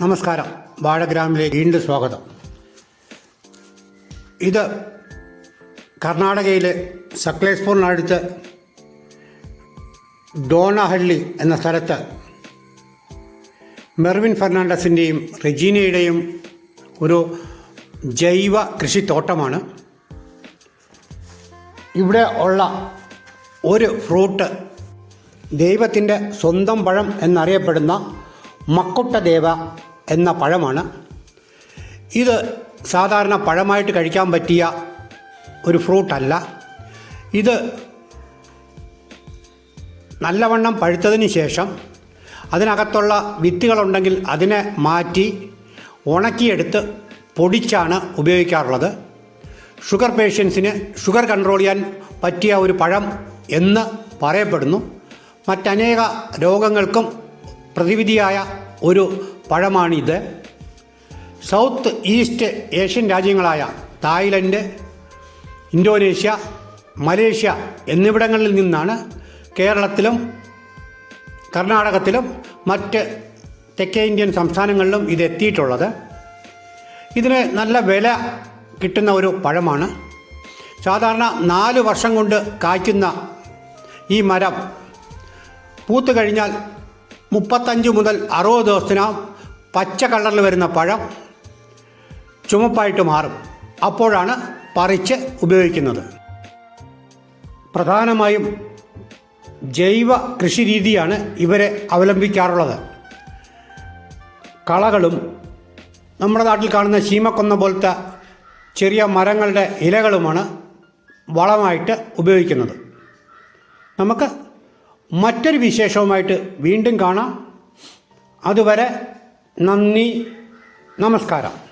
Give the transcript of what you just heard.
നമസ്കാരം. വാഴഗ്രാമിലേക്ക് വീണ്ടും സ്വാഗതം. ഇത് കർണാടകയിലെ സക്ലേസ്പൂറിനടുത്ത് ഡോണഹള്ളി എന്ന സ്ഥലത്ത് മെർവിൻ ഫെർണാണ്ടസിന്റെയും റെജീനയുടെയും ഒരു ജൈവ കൃഷിത്തോട്ടമാണ്. ഇവിടെ ഉള്ള ഒരു ഫ്രൂട്ട് ദൈവത്തിന്റെ സ്വന്തം പഴം എന്നറിയപ്പെടുന്ന മക്കുട്ടദേവ എന്ന പഴമാണ്. ഇത് സാധാരണ പഴമായിട്ട് കഴിക്കാൻ പറ്റിയ ഒരു ഫ്രൂട്ടല്ല ഇത് നല്ലവണ്ണം പഴുത്തതിന് ശേഷം അതിനകത്തുള്ള വിത്തുകളുണ്ടെങ്കിൽ അതിനെ മാറ്റി ഉണക്കിയെടുത്ത് പൊടിച്ചാണ് ഉപയോഗിക്കാറുള്ളത്. ഷുഗർ പേഷ്യൻസിന് ഷുഗർ കൺട്രോൾ ചെയ്യാൻ പറ്റിയ ഒരു പഴം എന്ന് പറയപ്പെടുന്നു. മറ്റനേക രോഗങ്ങൾക്കും പ്രതിവിധിയായ ഒരു പഴമാണിത്. സൗത്ത് ഈസ്റ്റ് ഏഷ്യൻ രാജ്യങ്ങളായ തായ്ലൻഡ് ഇന്തോനേഷ്യ മലേഷ്യ എന്നിവിടങ്ങളിൽ നിന്നാണ് കേരളത്തിലും കർണാടകത്തിലും മറ്റ് തെക്കേ ഇന്ത്യൻ സംസ്ഥാനങ്ങളിലും ഇത് എത്തിയിട്ടുള്ളത് ഇതിന് നല്ല വില കിട്ടുന്ന ഒരു പഴമാണ്. സാധാരണ നാല് വർഷം കൊണ്ട് കായ്ക്കുന്ന ഈ മരം പൂത്തു കഴിഞ്ഞാൽ മുപ്പത്തഞ്ച് മുതൽ അറുപത് ദിവസത്തിനകം പച്ച കളറിൽ വരുന്ന പഴം ചുമപ്പായിട്ട് മാറും. അപ്പോഴാണ് പറിച്ച് ഉപയോഗിക്കുന്നത്. പ്രധാനമായും ജൈവ കൃഷി രീതിയാണ് ഇവരെ അവലംബിക്കാറുള്ളത്. കളകളും നമ്മുടെ നാട്ടിൽ കാണുന്ന ശീമക്കൊന്ന പോലത്തെ ചെറിയ മരങ്ങളുടെ ഇലകളുമാണ് വളമായിട്ട് ഉപയോഗിക്കുന്നത്. നമുക്ക് മറ്റൊരു വിശേഷവുമായിട്ട് വീണ്ടും കാണാം. അതുവരെ നന്ദി നമസ്കാരം.